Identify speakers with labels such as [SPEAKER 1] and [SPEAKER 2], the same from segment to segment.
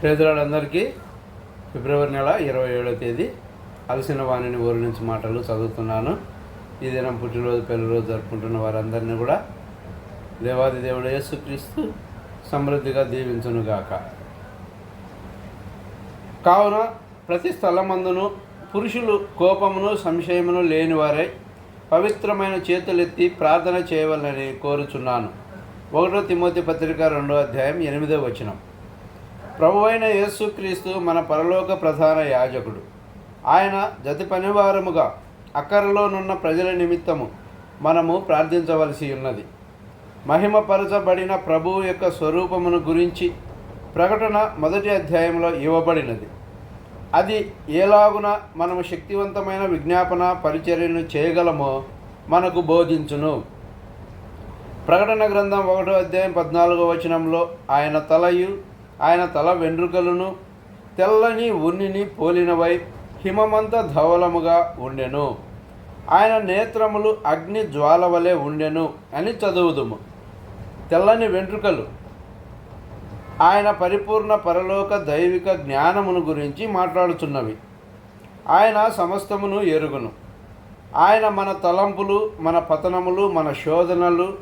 [SPEAKER 1] పేదరాళ్ళందరికీ ఫిబ్రవరి నెల ఇరవై ఏడవ తేదీ అలసిన వాణిని ఊరి నుంచి మాటలు చదువుతున్నాను. ఈ దినం పుట్టినరోజు పెళ్ళిరోజు జరుపుకుంటున్న వారందరినీ కూడా దేవాది దేవుడు యేసుక్రీస్తు సమృద్ధిగా దీవించునుగాక కావున ప్రతి స్థలమందును పురుషులు కోపమును సంశయమును లేనివారై పవిత్రమైన చేతులెత్తి ప్రార్థన చేయవలనని కోరుచున్నాను. ఒకటో తిమోతి పత్రిక రెండో అధ్యాయం ఎనిమిదో వచనం. ప్రభువైన యేసుక్రీస్తు మన పరలోక ప్రధాన యాజకుడు. ఆయన జతి పనివారముగా అక్కరలోనున్న ప్రజల నిమిత్తము మనము ప్రార్థించవలసి ఉన్నది. మహిమపరచబడిన ప్రభువు యొక్క స్వరూపమును గురించి ప్రకటన మొదటి అధ్యాయంలో ఇవ్వబడినది. అది ఏలాగున మనము శక్తివంతమైన విజ్ఞాపన పరిచర్యను చేయగలమో మనకు బోధించును. ప్రకటన గ్రంథం ఒకటో అధ్యాయం పద్నాలుగో వచనంలో ఆయన తలయు ఆయన తల వెంట్రుకలను తెల్లని ఉన్నిని పోలినవై హిమమంత ధవలముగా ఉండెను. ఆయన నేత్రములు అగ్ని జ్వాల వలె ఉండెను అని చదువుదుము. తెల్లని వెంట్రుకలు. ఆయన పరిపూర్ణ పరలోక దైవిక జ్ఞానమును గురించి మాట్లాడుచున్నవి. ఆయన సమస్తమును ఎరుగును. ఆయన మన తలంపులు మన పతనములు మన శోధనలు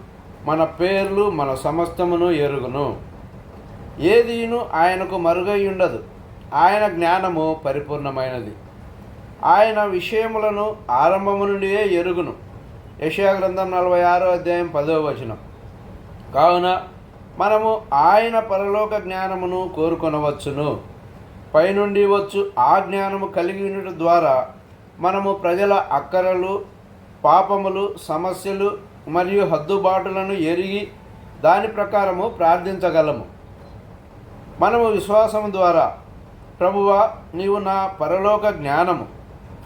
[SPEAKER 1] మన పేర్లు మన సమస్తమును ఎరుగును. ఏదీను ఆయనకు మరుగై ఉండదు ఆయన జ్ఞానము పరిపూర్ణమైనది. ఆయన విషయములను ఆరంభము నుండియే ఎరుగును. యశాగ్రంథం నలభై ఆరో అధ్యాయం పదో వచనం. కావున మనము ఆయన పరలోక జ్ఞానమును కోరుకొనవచ్చును. పైనుండి వచ్చు ఆ జ్ఞానము కలిగి ఉండటం ద్వారా మనము ప్రజల అక్కరలు పాపములు సమస్యలు మరియు హద్దుబాటులను ఎరిగి దాని ప్రకారము ప్రార్థించగలము. మనము విశ్వాసం ద్వారా ప్రభువ నీవు నా పరలోక జ్ఞానము.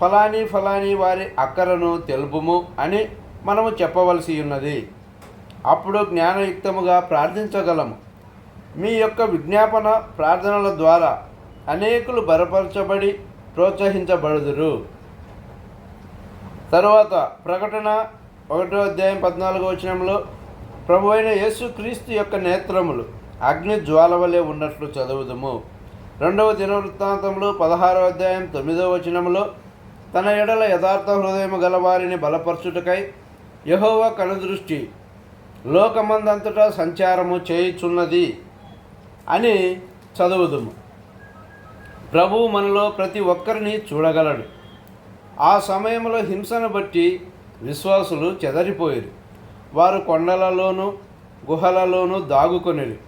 [SPEAKER 1] ఫలాని ఫలాని వారి అక్కరను తెలుపుము అని మనము చెప్పవలసి ఉన్నది. అప్పుడు జ్ఞానయుక్తముగా ప్రార్థించగలము. మీ యొక్క విజ్ఞాపన ప్రార్థనల ద్వారా అనేకులు బలపరచబడి ప్రోత్సహించబడుదురు. తరువాత ప్రకటన ఒకటో అధ్యాయం పద్నాలుగో వచనంలో ప్రభు అయిన యేసుక్రీస్తు యొక్క నేత్రములు అగ్ని జ్వాల వలె ఉన్నట్లు చదువుదుము. రెండవ దినవృత్తాంతంలో పదహారవ అధ్యాయం తొమ్మిదవ వచనంలో తన ఎడల యథార్థ హృదయము గలవారిని బలపరచుటకై యహోవ కనుదృష్టి లోకమందంతటా సంచారము చేయుచున్నది అని చదువుదుము. ప్రభువు మనలో ప్రతి ఒక్కరిని చూడగలడు. ఆ సమయంలో హింసను బట్టి విశ్వాసులు చెదరిపోయారు. వారు కొండలలోనూ గుహలలోనూ దాగుకొనిరు.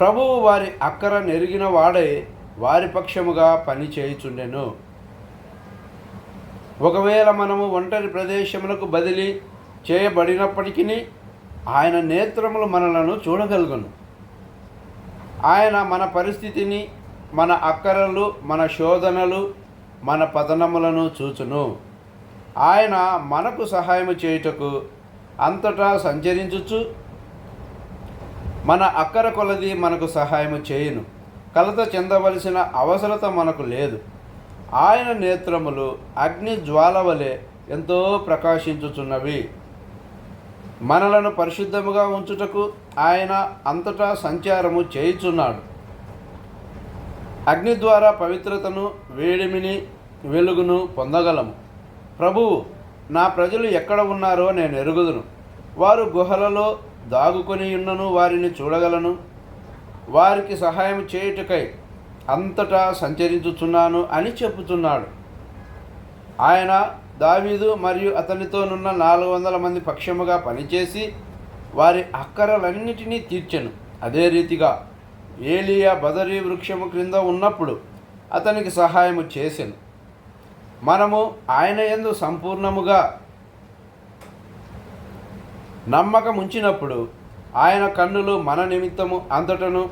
[SPEAKER 1] ప్రభువు వారి అక్కర నెరిగిన వాడే వారి పక్షముగా పని చేయుచుండెను. ఒకవేళ మనము ఒంటరి ప్రదేశములకు బదిలీ చేయబడినప్పటికీ ఆయన నేత్రములు మనలను చూడగలుగును. ఆయన మన పరిస్థితిని మన అక్కరలు మన శోధనలు మన పతనములను చూచును. ఆయన మనకు సహాయము చేయుటకు అంతటా సంచరించుచు మన అక్కర కొలది మనకు సహాయము చేయను. కలత చెందవలసిన అవసరత మనకు లేదు. ఆయన నేత్రములు అగ్ని జ్వాల వలె ఎంతో ప్రకాశించుచున్నవి. మనలను పరిశుద్ధముగా ఉంచుటకు ఆయన అంతటా సంచారము చేయుచున్నాడు. అగ్ని ద్వారా పవిత్రతను వేడిమిని వెలుగును పొందగలము. ప్రభువు నా ప్రజలు ఎక్కడ ఉన్నారో నేను ఎరుగుదును. వారు గుహలలో దాగుకొని ఉన్నను వారిని చూడగలను. వారికి సహాయం చేయుటకై అంతటా సంచరించుచున్నాను అని చెబుతున్నాడు ఆయన దావీదు మరియు అతనితోనున్న నాలుగు వందల మంది పక్షముగా పనిచేసి వారి అక్కరలన్నిటినీ తీర్చెను. అదే రీతిగా ఏలియా బదరీ వృక్షము క్రింద ఉన్నప్పుడు అతనికి సహాయము చేసెను. మనము ఆయన ఎందు సంపూర్ణముగా నమ్మకం ఉంచినప్పుడు ఆయన కన్నులు మన నిమిత్తము అంతటను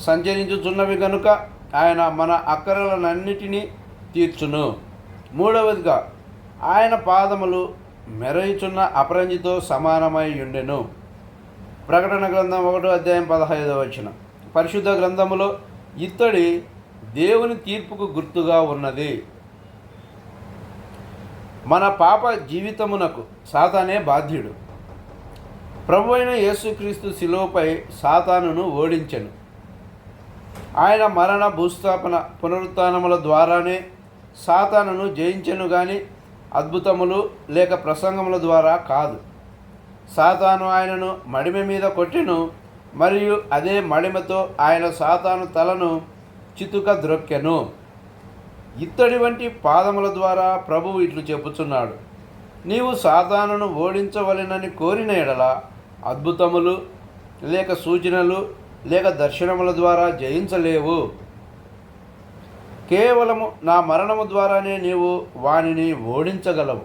[SPEAKER 1] సంచరించుచున్నవి కనుక ఆయన మన అక్కరలన్నిటినీ తీర్చును. మూడవదిగా ఆయన పాదములు మెరయుచున్న అపరంజితో సమానమై ఉండెను ప్రకటన గ్రంథం ఒకటో అధ్యాయం పదహైదవ వచ్చిన పరిశుద్ధ గ్రంథములో ఇత్తడి దేవుని తీర్పుకు గుర్తుగా ఉన్నది. మన పాప జీవితమునకు సాతానే బాధ్యుడు. ప్రభు అయిన యేసుక్రీస్తు శిలువపై సాతానును ఓడించెను. ఆయన మరణ భూస్థాపన పునరుత్నముల ద్వారానే సాతానును జయించెను కానీ అద్భుతములు లేక ప్రసంగముల ద్వారా కాదు. సాతాను ఆయనను మడిమ మీద కొట్టెను మరియు అదే మడిమతో ఆయన సాతాను తలను చితుక ద్రొక్కెను. ఇత్తడి వంటి పాదముల ద్వారా ప్రభువు ఇట్లు చెప్పుచున్నాడు. నీవు సాతానును ఓడించవలెనని కోరిన ఎడలా అద్భుతములు లేక సూచనలు లేక దర్శనముల ద్వారా జయించలేవు. కేవలము నా మరణము ద్వారానే నీవు వానిని ఓడించగలవు.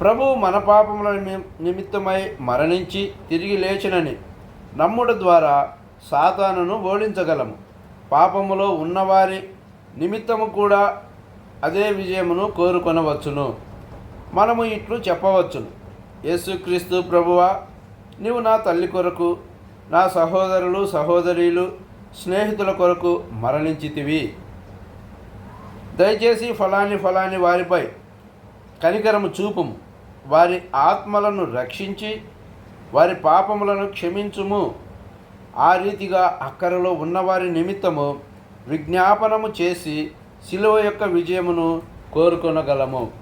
[SPEAKER 1] ప్రభు మన పాపముల నిమిత్తమై మరణించి తిరిగి లేచినని నమ్ముడు ద్వారా సాతానును ఓడించగలము. పాపములో ఉన్నవారి నిమిత్తము కూడా అదే విజయమును కోరుకొనవచ్చును. మనము ఇట్లు చెప్పవచ్చును. యేసుక్రీస్తు ప్రభువా నీవు నా తల్లి కొరకు నా సహోదరులు సహోదరీలు స్నేహితుల కొరకు మరణించితివి. దయచేసి ఫలాని ఫలాని వారిపై కనికరము చూపుము. వారి ఆత్మలను రక్షించి వారి పాపములను క్షమించుము. ఆ రీతిగా అక్కరలో ఉన్నవారి నిమిత్తము విజ్ఞాపనము చేసి శిలువ యొక్క విజయమును కోరుకొనగలము.